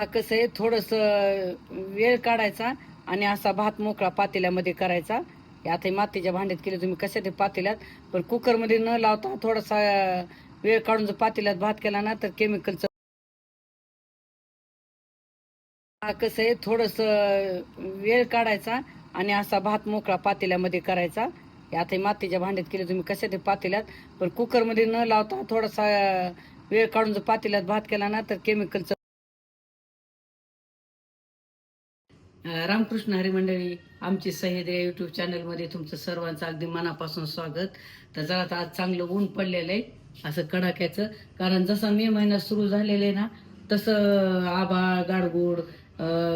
हा कसं आहे थोडस वेळ काढायचा आणि असा भात मोकळा पातेल्यामध्ये करायचा. आता मातीच्या भांड्यात केले तुम्ही कशा ते पातेल्यात? पण कुकरमध्ये न लावता थोडासा वेळ काढून जर पातेल्यात भात केला ना तर केमिकलचं कसं आहे थोडस वेळ काढायचा आणि असा भात मोकळा पातेल्यामध्ये करायचा. आता मातीच्या भांड्यात केले तुम्ही कशा ते पातेल्यात? पण कुकरमध्ये न लावता थोडासा वेळ काढून जर पातेल्यात भात केला ना तर केमिकलचं रामकृष्ण हरी मंडळी आमची सह्याद्री यूट्यूब युट्यूब चॅनलमध्ये तुमचं सर्वांचं अगदी मनापासून स्वागत. तर जरा आता आज चांगलं ऊन पडलेलं आहे असं कडाक्याचं. कारण जसा मे महिना सुरू झालेला आहे ना तसं आभाळ गाडगुड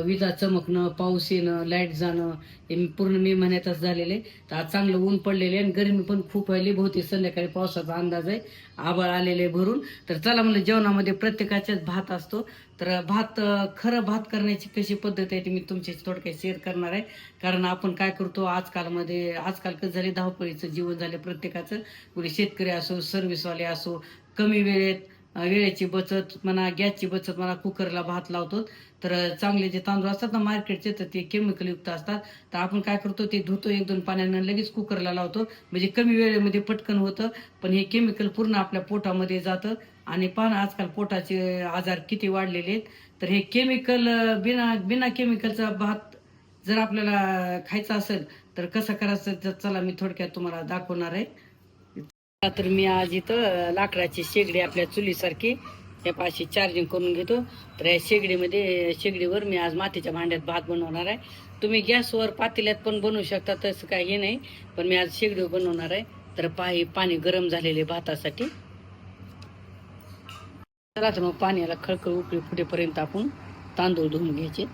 विजा चमकणं पाऊस येणं लाइट जाणं हे पूर्ण मे महिन्यातच झालेले. तर आज चांगलं ऊन पडलेले आणि गरमी पण खूप व्हायली बहुतेक संध्याकाळी पावसाचा अंदाज आहे. आभाळ आलेले भरून. तर चला म्हणलं जेवणामध्ये प्रत्येकाच्याच भात असतो. तर भात खरं भात करण्याची कशी पद्धत आहे ती मी तुमच्याशी थोडक्यात शेअर करणार आहे. कारण आपण काय करतो आजकालमध्ये आजकाल कसं झाले धावपळीचं जीवन झाले प्रत्येकाचं. कुणी शेतकरी असो सर्व्हिसवाले असो कमी वेळेत वेळेची बचत म्हणा गॅसची बचत म्हणा कुकरला भात लावतो. तर चांगले जे तांदूळ असतात ना मार्केटचे तर ते केमिकलयुक्त असतात. तर आपण काय करतो ते धुतो एक दोन पाण्यानं लगेच कुकरला लावतो. म्हणजे कमी वेळेमध्ये पटकन होतं पण हे केमिकल पूर्ण आपल्या पोटामध्ये जातं. आणि पण आजकाल पोटाचे आजार किती वाढलेले आहेत. तर हे केमिकल बिना बिना केमिकलचा भात जर आपल्याला खायचा असेल तर कसं करायचं चला मी थोडक्यात तुम्हाला दाखवणार आहे. तर मी आज इथं लाकडाची शेगडी आपल्या चुलीसारखी या पाशी चार्जिंग करून घेतो. तर या शेगडीमध्ये शेगडीवर मी आज मातीच्या भांड्यात भात बनवणार आहे. तुम्ही गॅसवर पातेल्यात पण बनवू शकता तसं काही हे नाही. पण मी आज शेगडीवर बनवणार आहे. तर पाही पाणी गरम झालेले भातासाठी. चला तर मग पाण्याला खळखळ उकळी फुटेपर्यंत आपण तांदूळ धुवून घ्यायचे.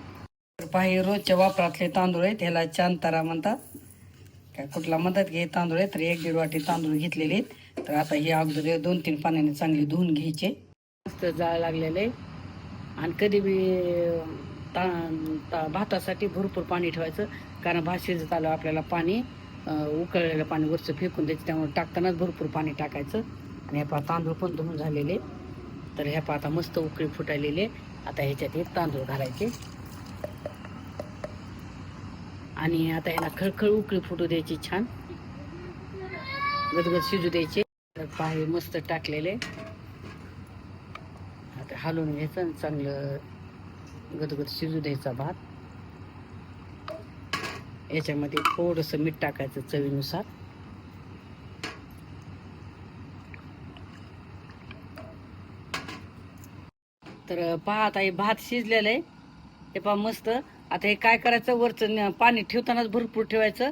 तर पाही रोजच्या वापरातले तांदूळ आहेत ह्याला चांतारा म्हणतात. काय कुठला मदत घे तांदूळ आहे तर एक दीड वाटी तांदूळ घेतलेले आहेत. तर आता हे अगोदर दोन तीन पाण्याने चांगले धुवून घ्यायचे. मस्त जाळ लागलेले आणि कधी बी ता ता- भातासाठी भरपूर पाणी ठेवायचं. कारण भात शिजत आलं आपल्याला पाणी उकळलेलं पाणी वरचं फेकून द्यायचं. त्यामुळे टाकतानाच भरपूर पाणी टाकायचं. आणि हे पहा तांदूळ पण धुवून झालेले. तर ह्या पहा आता मस्त उकळी फुटायलेले आता ह्याच्यात हे तांदूळ घालायचे. आणि आता याला खळखळ उकळी फुटू द्यायची छान. गदगद शिजू द्यायचे. तर पाहे मस्त टाकलेले. आता हलवून घ्यायचं आणि चांगलं गदगद शिजू द्यायचा भात. याच्यामध्ये थोडंसं मीठ टाकायचं चवीनुसार. तर पहा आता हे भात शिजलेलं आहे. हे पहा मस्त आता हे काय करायचं? वरचं न- पाणी ठेवतानाच भरपूर ठेवायचं.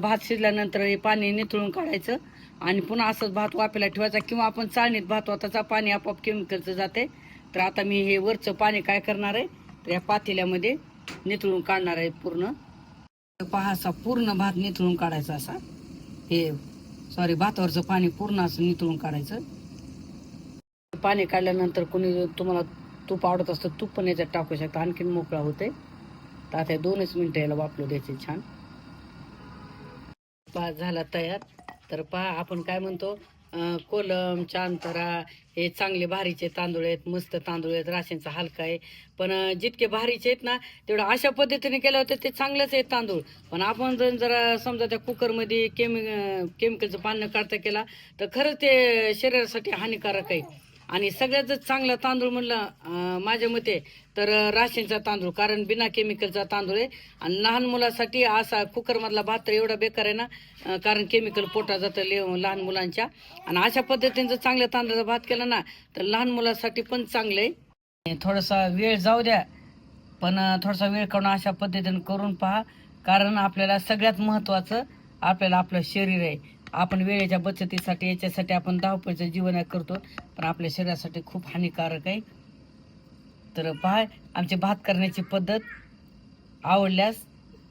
भात शिजल्यानंतर हे पाणी निथळून काढायचं. आणि पुन्हा असंच भात वाफेला ठेवायचा किंवा आपण चाळणीत भात वाताचा पाणी आपोआप केमिकलचं जाते. तर आता मी हे वरचं पाणी काय करणार आहे? तर या पातेल्यामध्ये निथळून काढणार आहे पूर्ण. पहा असा पूर्ण भात निथळून काढायचा असा. हे सॉरी भातावरचं पाणी पूर्ण असं निथळून काढायचं. पाणी काढल्यानंतर कोणी तुम्हाला तूप आवडत असतं तूप पण याच्यात टाकू शकता. आणखीन मोकळा होते तर आता दोनच मिनटं याला वापरू द्यायचे छान. पहा झाला तयार. तर पहा आपण काय म्हणतो? कोलम चांतरा हे चांगले भारीचे तांदूळ आहेत मस्त तांदूळ आहेत राशनचा हलका आहे. पण जितके भारीचे आहेत ना तेवढं अशा पद्धतीने केलं होतं ते चांगलंच आहे तांदूळ. पण आपण जर जरा समजा त्या कुकरमध्ये केमि केमिकलचं पानं काढता केला तर खरंच ते शरीरासाठी हानिकारक आहे. आणि सगळ्यात जर चांगला तांदूळ म्हणलं माझ्या मते तर अं, राशनचा तांदूळ कारण बिना केमिकलचा तांदूळ आहे. आणि लहान मुलासाठी असा कुकरमधला भात तर एवढा बेकार आहे ना कारण केमिकल पोटा जातं ले- लहान मुलांच्या. आणि अशा पद्धतीनं जर चांगल्या तांदळाचा भात केला ना तर लहान मुलासाठी पण चांगलं आहे. थोडासा वेळ जाऊ द्या पण थोडासा वेळ काढून अशा पद्धतीनं करून पहा. कारण आपल्याला सगळ्यात महत्त्वाचं आपल्याला आपलं शरीर आहे. आपण वेळेच्या बचतीसाठी याच्यासाठी आपण धावपळीचं जीवन करतो. पण आपल्या शरीरासाठी खूप हानिकारक आहे. तर पहा आमची भात करण्याची पद्धत आवडल्यास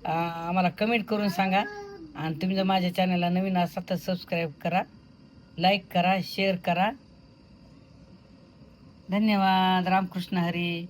आम्हाला कमेंट करून सांगा. आणि तुम्ही जर माझ्या चॅनलला नवीन असाल तर सबस्क्राईब करा लाईक करा शेअर करा. धन्यवाद. रामकृष्ण हरी.